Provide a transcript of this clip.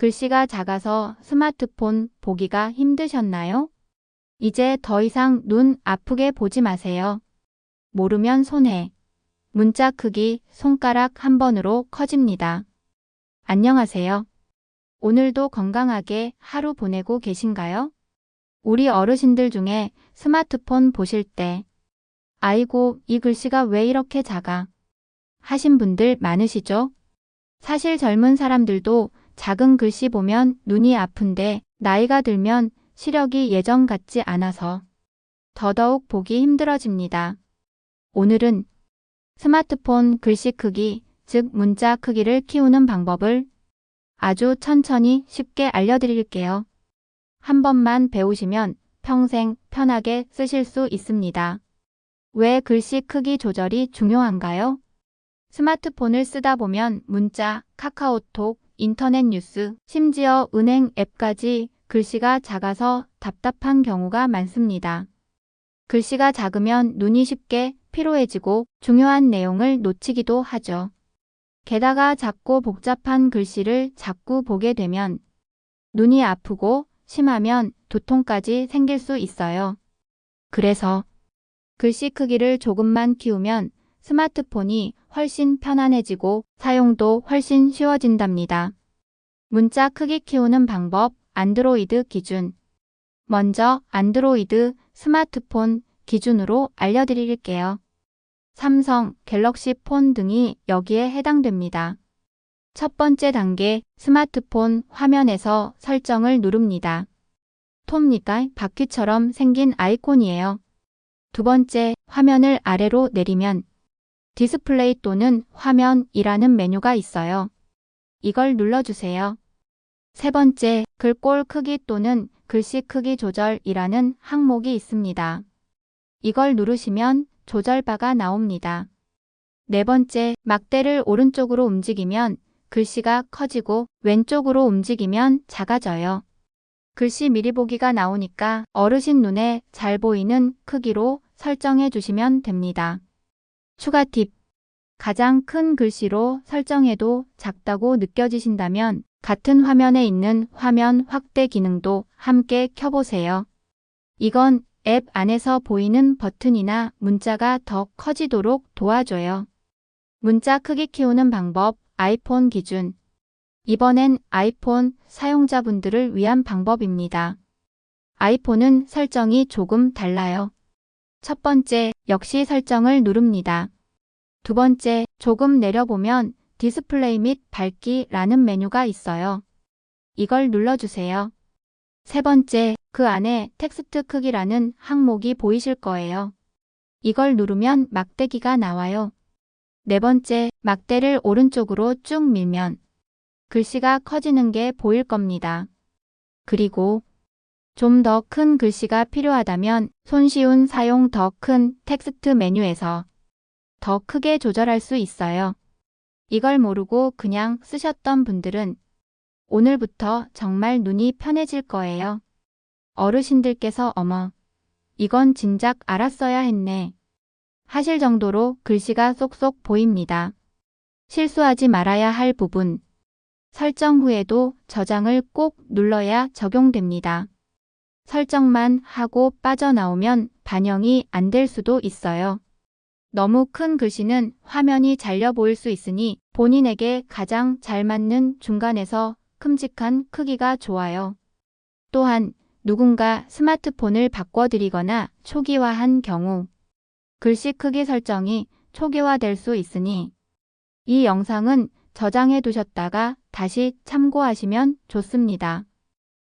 글씨가 작아서 스마트폰 보기가 힘드셨나요? 이제 더 이상 눈 아프게 보지 마세요. 모르면 손해. 문자 크기 손가락 한 번으로 커집니다. 안녕하세요. 오늘도 건강하게 하루 보내고 계신가요? 우리 어르신들 중에 스마트폰 보실 때 아이고 이 글씨가 왜 이렇게 작아 하신 분들 많으시죠? 사실 젊은 사람들도 작은 글씨 보면 눈이 아픈데 나이가 들면 시력이 예전 같지 않아서 더더욱 보기 힘들어집니다. 오늘은 스마트폰 글씨 크기, 즉 문자 크기를 키우는 방법을 아주 천천히 쉽게 알려드릴게요. 한 번만 배우시면 평생 편하게 쓰실 수 있습니다. 왜 글씨 크기 조절이 중요한가요? 스마트폰을 쓰다 보면 문자, 카카오톡, 인터넷 뉴스, 심지어 은행 앱까지 글씨가 작아서 답답한 경우가 많습니다. 글씨가 작으면 눈이 쉽게 피로해지고 중요한 내용을 놓치기도 하죠. 게다가 작고 복잡한 글씨를 자꾸 보게 되면 눈이 아프고 심하면 두통까지 생길 수 있어요. 그래서 글씨 크기를 조금만 키우면 스마트폰이 훨씬 편안해지고 사용도 훨씬 쉬워진답니다. 문자 크기 키우는 방법 안드로이드 기준 먼저 안드로이드 스마트폰 기준으로 알려드릴게요. 삼성, 갤럭시 폰 등이 여기에 해당됩니다. 첫 번째 단계 스마트폰 화면에서 설정을 누릅니다. 톱니까 바퀴처럼 생긴 아이콘이에요. 두 번째 화면을 아래로 내리면 디스플레이 또는 화면이라는 메뉴가 있어요. 이걸 눌러주세요. 세 번째 글꼴 크기 또는 글씨 크기 조절이라는 항목이 있습니다. 이걸 누르시면 조절바가 나옵니다. 네 번째, 막대를 오른쪽으로 움직이면 글씨가 커지고 왼쪽으로 움직이면 작아져요. 글씨 미리 보기가 나오니까 어르신 눈에 잘 보이는 크기로 설정해 주시면 됩니다. 추가 팁. 가장 큰 글씨로 설정해도 작다고 느껴지신다면 같은 화면에 있는 화면 확대 기능도 함께 켜보세요. 이건 앱 안에서 보이는 버튼이나 문자가 더 커지도록 도와줘요. 문자 크기 키우는 방법 아이폰 기준 이번엔 아이폰 사용자분들을 위한 방법입니다. 아이폰은 설정이 조금 달라요. 첫 번째, 역시 설정을 누릅니다. 두 번째, 조금 내려보면 디스플레이 및 밝기라는 메뉴가 있어요. 이걸 눌러주세요. 세 번째, 그 안에 텍스트 크기라는 항목이 보이실 거예요. 이걸 누르면 막대기가 나와요. 네 번째, 막대를 오른쪽으로 쭉 밀면 글씨가 커지는 게 보일 겁니다. 그리고 좀 더 큰 글씨가 필요하다면 손쉬운 사용 더 큰 텍스트 메뉴에서 더 크게 조절할 수 있어요. 이걸 모르고 그냥 쓰셨던 분들은 오늘부터 정말 눈이 편해질 거예요. 어르신들께서 어머, 이건 진작 알았어야 했네. 하실 정도로 글씨가 쏙쏙 보입니다. 실수하지 말아야 할 부분. 설정 후에도 저장을 꼭 눌러야 적용됩니다. 설정만 하고 빠져나오면 반영이 안 될 수도 있어요. 너무 큰 글씨는 화면이 잘려 보일 수 있으니 본인에게 가장 잘 맞는 중간에서 큼직한 크기가 좋아요. 또한 누군가 스마트폰을 바꿔드리거나 초기화한 경우 글씨 크기 설정이 초기화될 수 있으니 이 영상은 저장해 두셨다가 다시 참고하시면 좋습니다.